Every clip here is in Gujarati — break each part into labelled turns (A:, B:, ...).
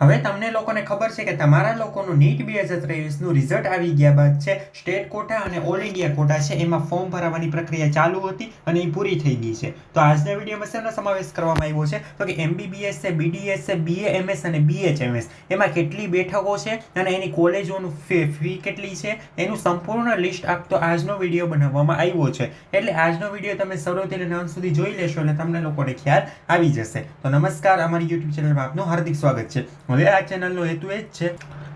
A: હવે તમને લોકોને ખબર છે કે તમારા લોકોનું નીટ બે હજાર ત્રેવીસનું રિઝલ્ટ આવી ગયા બાદ છે સ્ટેટ કોટા અને ઓલ ઇન્ડિયા કોટા છે, એમાં ફોર્મ ભરાવાની પ્રક્રિયા ચાલુ હતી અને એ પૂરી થઈ ગઈ છે. તો આજના વિડીયોમાં શેનો સમાવેશ કરવામાં આવ્યો છે? તો કે એમબીબીએસ છે બીડીએસ છે બીએ એમએસ અને બીએચએમએસ એમાં કેટલી બેઠકો છે અને એની કોલેજોનું ફી કેટલી છે? એનું સંપૂર્ણ લિસ્ટ આપતો આજનો વીડિયો બનાવવામાં આવ્યો છે. એટલે આજનો વીડિયો તમે શરૂથી લઈને સુધી જોઈ લેશો એટલે તમને લોકોને ખ્યાલ આવી જશે. તો નમસ્કાર, અમારી યુટ્યુબ ચેનલમાં આપનું હાર્દિક સ્વાગત છે. હવે આ ચેનલનો હેતુ એ જ છે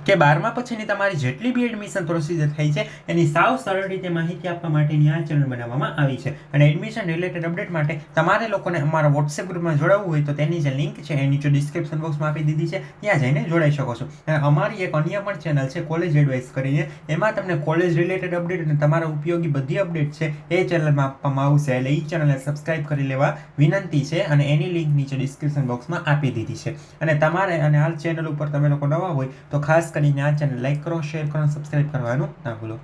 A: કે બારમા પછીની તમારી જેટલી બી એડમિશન પ્રોસિજર થઈ છે, એની સાવ સરળ રીતે માહિતી આપવા માટેની આ ચેનલ બનાવવામાં આવી છે. અને એડમિશન રિલેટેડ અપડેટ માટે તમારે લોકોને અમારા વોટ્સએપ ગ્રુપમાં જોડાવવું હોય તો તેની જે લિંક છે એ નીચે ડિસ્ક્રિપ્શન બોક્સમાં આપી દીધી છે. ત્યાં જઈને જોડાઈ શકો છો. અને અમારી એક અન્ય પણ ચેનલ છે કોલેજ એડવાઇસ કરીને. એમાં તમને કોલેજ રિલેટેડ અપડેટ અને તમારા ઉપયોગી બધી અપડેટ છે, એ ચેનલમાં આપવામાં આવશે. એટલે એ ચેનલને સબસ્ક્રાઇબ કરી લેવા વિનંતી છે અને એની લિંક નીચે ડિસ્ક્રિપ્શન બોક્સમાં આપી દીધી છે. અને તમારે અને આ ચેનલ ઉપર તમે લોકો નવા હોય તો ખાસ કરીને આ ચેનલ લાઈક કરો શેર કરો અને કરવાનું ના ભૂલો.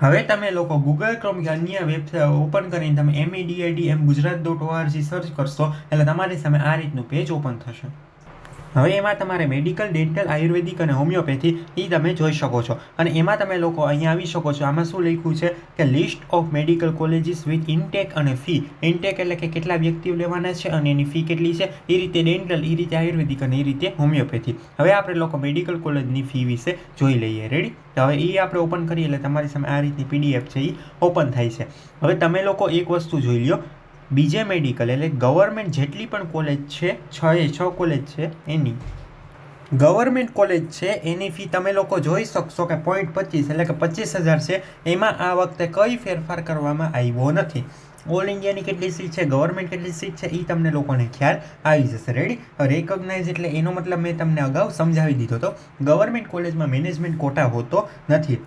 A: હવે તમે લોકો ગૂગલ ક્રોમ કે અન્ય વેબસાઇટ ઓપન કરીને તમે MEDID M Gujarat dot ORG search કરશો, એટલે તમારી સામે આ રીતનું પેજ ઓપન થશે. હવે એમાં તમારે મેડિકલ ડેન્ટલ આયુર્વેદિક અને હોમિયોપેથી એ તમે જોઈ શકો છો. અને એમાં તમે લોકો અહીંયા આવી શકો છો. આમાં શું લખ્યું છે કે list of medical colleges with intake અને ફી ઇન્ટેક એટલે કે કેટલા વ્યક્તિઓ લેવાના છે અને એની ફી કેટલી છે? એ રીતે ડેન્ટલ એ રીતે આયુર્વેદિક અને એ રીતે હોમિયોપેથી હવે આપણે લોકો મેડિકલ કોલેજની ફી વિશે જોઈ લઈએ. રેડી તો હવે એ આપણે ઓપન કરીએ એટલે તમારી સામે આ રીતની પીડીએફ છે એ ઓપન થાય છે. હવે તમે લોકો એક વસ્તુ જોઈ લ્યો. બીજે મેડિકલ એટલે ગવર્મેન્ટ જેટલી પણ કોલેજ છે, છ એ છ કોલેજ છે, એની. ગવર્મેન્ટ કોલેજ છે, એની ફી તમે લોકો જોઈ શકશો કે પોઈન્ટ પચીસ એટલે કે પચીસ હજાર છે, એમાં આ વખતે કઈ ફેરફાર કરવામાં આવ્યો નથી. ઓલ ઇન્ડિયાની કેટલી સીટ છે ગવર્મેન્ટ કેટલી સીટ છે એ તમને લોકોને ખ્યાલ આવી જશે. રેડી રેકોગ્નાઇઝ એટલે એનો મતલબ મેં તમને અગાઉ સમજાવી દીધો હતો ગવર્મેન્ટ કોલેજમાં મેનેજમેન્ટ કોટા હોતો નથી.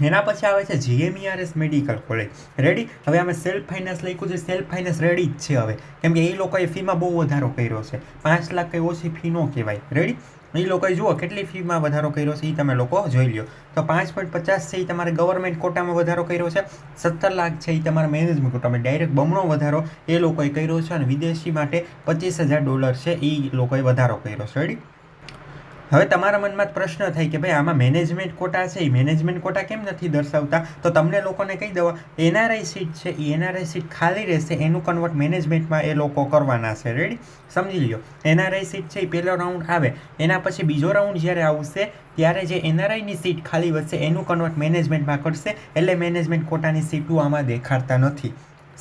A: એના પછી આવે છે જીએમઈઆરએસ મેડિકલ કોલેજ રેડી હવે અમે સેલ્ફ ફાઇનાન્સ લખ્યું છે. સેલ્ફ ફાઇનાન્સ રેડી જ છે હવે. કેમ કે એ લોકોએ ફીમાં બહુ વધારો કર્યો છે. પાંચ લાખ કંઈ ઓછી ફી ન કહેવાય. રેડી એ લોકોએ જુઓ કેટલી ફીમાં વધારો કર્યો છે એ તમે લોકો જોઈ લો તો પાંચ પોઈન્ટ પચાસ છે એ તમારે ગવર્મેન્ટ કોટામાં વધારો કર્યો છે. સત્તર લાખ છે એ તમારા મેનેજમેન્ટ કોટામાં ડાયરેક્ટ બમણો વધારો એ લોકોએ કર્યો છે અને વિદેશી માટે પચીસ હજાર ડોલર છે એ લોકોએ વધારો કર્યો છે. રેડી હવે તમારા મનમાં પ્રશ્ન થાય કે ભાઈ, આમાં મેનેજમેન્ટ કોટા છે, એ મેનેજમેન્ટ કોટા કેમ નથી દર્શાવતા? તો તમને લોકોને કહી દવા એનઆરઆઈ સીટ છે, એ એનઆરઆઈ સીટ ખાલી રહેશે, એનું કન્વર્ટ મેનેજમેન્ટમાં એ લોકો કરવાના છે. રેડી સમજી લ્યો. એનઆરઆઈ સીટ છે, એ પહેલો રાઉન્ડ આવે. એના પછી બીજો રાઉન્ડ જ્યારે આવશે, ત્યારે જે એનઆરઆઈની સીટ ખાલી વધશે, એનું કન્વર્ટ મેનેજમેન્ટમાં કરશે, એટલે મેનેજમેન્ટ કોટાની સીટો આમાં દેખાડતા નથી.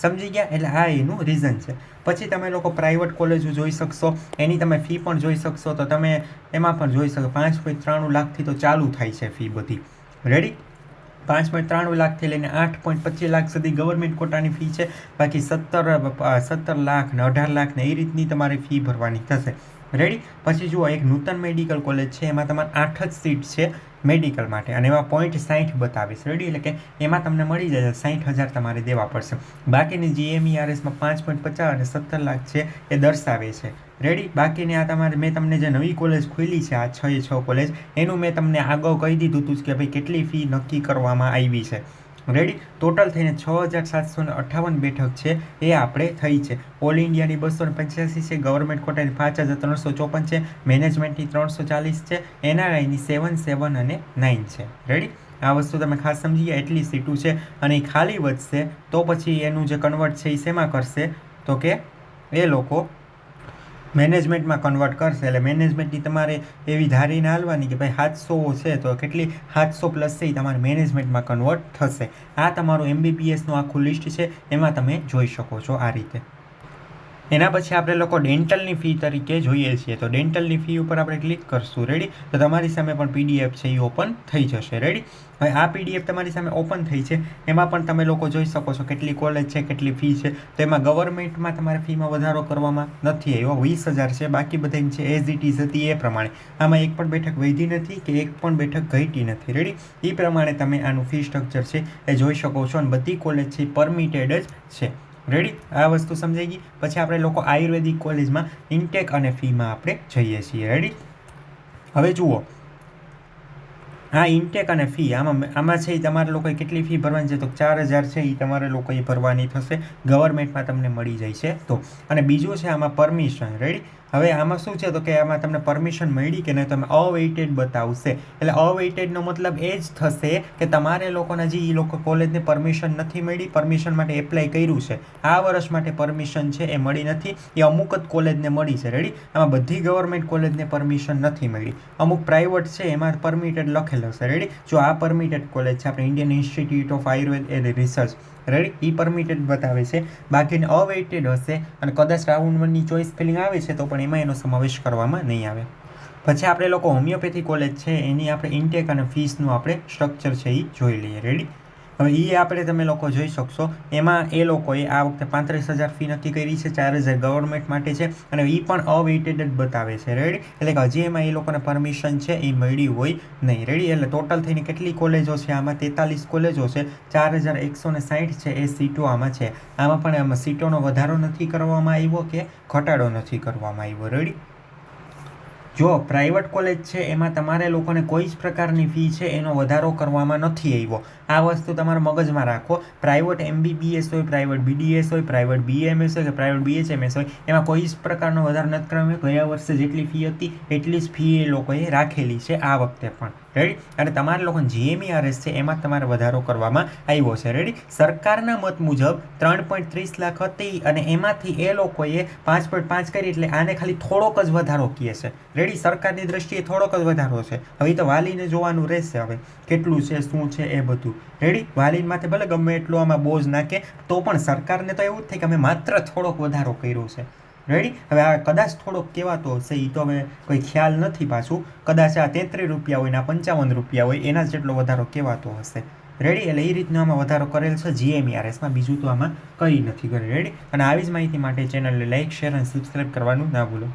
A: સમજી ગયા? એટલે આ એનું રીઝન છે. પછી તમે લોકો પ્રાઇવેટ કોલેજો જોઈ શકશો. એની તમે ફી પણ જોઈ શકશો. તો તમે એમાં પણ જોઈ શકો. પાંચ પોઈન્ટ ત્રાણું લાખથી તો ચાલુ થાય છે ફી બધી. રેડી પાંચ પોઈન્ટ ત્રાણું લાખથી લઈને આઠ પોઈન્ટ પચીસ લાખ સુધી ગવર્મેન્ટ કોટાની ફી છે. બાકી સત્તર સત્તર લાખ ને અઢાર લાખ ને એ રીતની તમારે ફી ભરવાની થશે. રેડી પછી જુઓ, એક નૂતન મેડિકલ કોલેજ છે, એમાં તમારે આઠ જ સીટ છે મેડિકલ માટે અને એમાં પોઈન્ટ સાઠ બતાવીશ. રેડી એટલે કે એમાં તમને મળી જશે સાઠ હજાર તમારે દેવા પડશે. બાકીની જીએમઈઆરએસમાં પાંચ પોઈન્ટ પચાસ અને સત્તર લાખ છે, એ દર્શાવે છે. રેડી બાકીની આ તમારે, મેં તમને જે નવી કોલેજ ખુલી છે, આ છ એ છ કોલેજ એનું મેં તમને આગળ કહી દીધું હતું કે ભાઈ કેટલી ફી નક્કી કરવામાં આવી છે. રેડી ટોટલ થઈને છ હજાર સાતસો ને અઠ્ઠાવન બેઠક છે. એ આપણે થઈ છે. ઓલ ઇન્ડિયાની બસો ને પંચ્યાસી છે. ગવર્મેન્ટ કોટાની પાંચ હજાર ત્રણસો ચોપન છે. મેનેજમેન્ટની ત્રણસો ચાલીસ છે. એનઆરઆઈની સેવન સેવન અને નાઇન છે. રેડી આ વસ્તુ તમે ખાસ સમજી ગયા, એટલી સીટું છે. અને એ ખાલી વધશે તો પછી એનું જે કન્વર્ટ છે એ શેમાં કરશે? તો કે એ લોકો મેનેજમેન્ટમાં કન્વર્ટ કરશે. એટલે મેનેજમેન્ટની તમારે એવી ધારીને હાલવાની કે ભાઈ સાતસો છે તો કેટલી? સાતસો પ્લસ છે એ તમારે મેનેજમેન્ટમાં કન્વર્ટ થશે. આ તમારું એમબીબીએસનું આખું લિસ્ટ છે, એમાં તમે જોઈ શકો છો આ રીતે. એના પછી આપણે લોકો ડેન્ટલની ફી તરીકે જોઈએ છીએ. તો ડેન્ટલની ફી ઉપર આપણે ક્લિક કરશું. રેડી તો તમારી સામે પણ પીડીએફ છે, એ ઓપન થઈ જશે. રેડી હવે આ પીડીએફ તમારી સામે ઓપન થઈ છે. એમાં પણ તમે લોકો જોઈ શકો છો કેટલી કોલેજ છે, કેટલી ફી છે. તો એમાં ગવર્મેન્ટમાં તમારે ફીમાં વધારો કરવામાં નથી આવ્યો. વીસ હજાર છે, બાકી બધા છે એઝ ઇટ ઇઝ હતી એ પ્રમાણે. આમાં એક પણ બેઠક વધી નથી કે એક પણ બેઠક ઘટી નથી. રેડી એ પ્રમાણે તમે આનું ફી સ્ટ્રક્ચર છે એ જોઈ શકો છો અને બધી કોલેજ છે પરમિટેડ જ છે. રેડી આ વસ્તુ સમજાઈ ગઈ? પછી આપણે લોકો આયુર્વેદિક કોલેજમાં ઇન્ટેક અને ફીમાં આપણે જઈએ છીએ. રેડી હવે જુઓ. હા ઇન્ટેક અને ફી આમાં આમાં છે એ તમારે લોકોએ કેટલી ફી ભરવાની છે? તો ચાર હજાર છે એ તમારે લોકોએ ભરવાની થશે. ગવર્મેન્ટમાં તમને મળી જાય છે. તો, અને બીજું છે આમાં પરમિશન રેડી હવે આમાં શું છે? તો કે આમાં તમને પરમિશન મળી કે નહીં તમે અવેઇટેડ બતાવશે. એટલે અવેઇટેડનો મતલબ એ જ થશે કે તમારે લોકોને જે એ લોકો કોલેજને પરમિશન નથી મળી પરમિશન માટે એપ્લાય કર્યું છે. આ વર્ષ માટે પરમિશન છે એ મળી નથી. એ અમુક જ કોલેજને મળી છે. રેડી આમાં બધી ગવર્મેન્ટ કોલેજને પરમિશન નથી મળી. અમુક પ્રાઇવેટ છે, એમાં પરમિટેડ લખેલું છે રેડી જો આ પરમિટેડ કોલેજ છે, આપણે Indian institute of Ayurveda and research ready A permitted બતાવે છે. બાકીને અવેઇટેડ હશે અને કદાચ રાઉન્ડ વનની ચોઇસ ફિલિંગ આવે છે, તો પણ એમાં એનો સમાવેશ કરવામાં નહીં આવે. પછી આપણે લોકો હોમિયોપેથી કોલેજ છે, એની આપણે ઇન્ટેક અને ફીસનું આપણે સ્ટ્રક્ચર છે એ જોઈ લઈએ. રેડી હવે એ આપણે તમે લોકો જોઈ શકશો. એમાં એ લોકોએ આ વખતે પાંત્રીસ હજાર ફી નક્કી કરી છે, ચાર હજાર ગવર્મેન્ટ માટે છે અને એ પણ અવેઇટેડ જ બતાવે છે. રેડી એટલે કે હજી એમાં એ લોકોને પરમિશન છે એ મળી હોય નહીં. રેડી એટલે ટોટલ થઈને કેટલી કોલેજો છે? આમાં તેતાલીસ કોલેજો છે. ચાર હજાર એકસો ને સાઠ છે એ સીટો આમાં છે. આમાં પણ આમાં સીટોનો વધારો નથી કરવામાં આવ્યો કે ઘટાડો નથી કરવામાં આવ્યો. રેડી જો પ્રાઇવેટ કોલેજ છે, એમાં તમારે લોકોને કોઈ જ પ્રકારની ફી છે, એનો વધારો કરવામાં નથી આવ્યો. આ વસ્તુ તમારા મગજમાં રાખો. પ્રાઇવેટ એમબીબીએસ હોય, પ્રાઇવેટ બીડીએસ હોય, પ્રાઇવેટ બીએમએસ હોય કે પ્રાઇવેટ બીએચએમએસ હોય, એમાં કોઈ જ પ્રકારનો વધારો નથી કરવામાં ગયા વર્ષે જેટલી ફી હતી, એટલી જ ફી એ લોકોએ રાખેલી છે આ વખતે પણ. રેડી અને તમારા લોકોને જીએમઈઆરએસ છે, એમાં તમારે વધારો કરવામાં આવ્યો છે. રેડી સરકારના મત મુજબ ત્રણ પોઈન્ટ ત્રીસ લાખ હતી અને એમાંથી એ લોકોએ પાંચ પોઈન્ટ પાંચ કરી એટલે આને ખાલી થોડોક જ વધારો કહે છે. રેડી સરકારની દ્રષ્ટિએ થોડોક જ વધારો છે. હવે તો વાલીને જોવાનું રહેશે હવે. કેટલું છે, શું છે એ બધું. રેડી વાલીન માથે ભલે ગમે એટલું આમાં બોજ નાખે, તો પણ સરકારને તો એવું જ થાય કે અમે માત્ર થોડોક વધારો કર્યો છે. રેડી હવે આ કદાચ થોડોક કહેવાતો હશે એ તો હવે કોઈ ખ્યાલ નથી પાછું. કદાચ આ તેત્રીસ રૂપિયા હોય ને આ પંચાવન રૂપિયા હોય, એના જેટલો વધારો કહેવાતો હશે. રેડી એટલે એ રીતનો આમાં વધારો કરેલ છે જીએમઆરએસમાં બીજું તો આમાં કંઈ નથી કર્યું. રેડી અને આવી જ માહિતી માટે ચેનલને લાઇક શેર અને સબસ્ક્રાઈબ કરવાનું ના ભૂલો.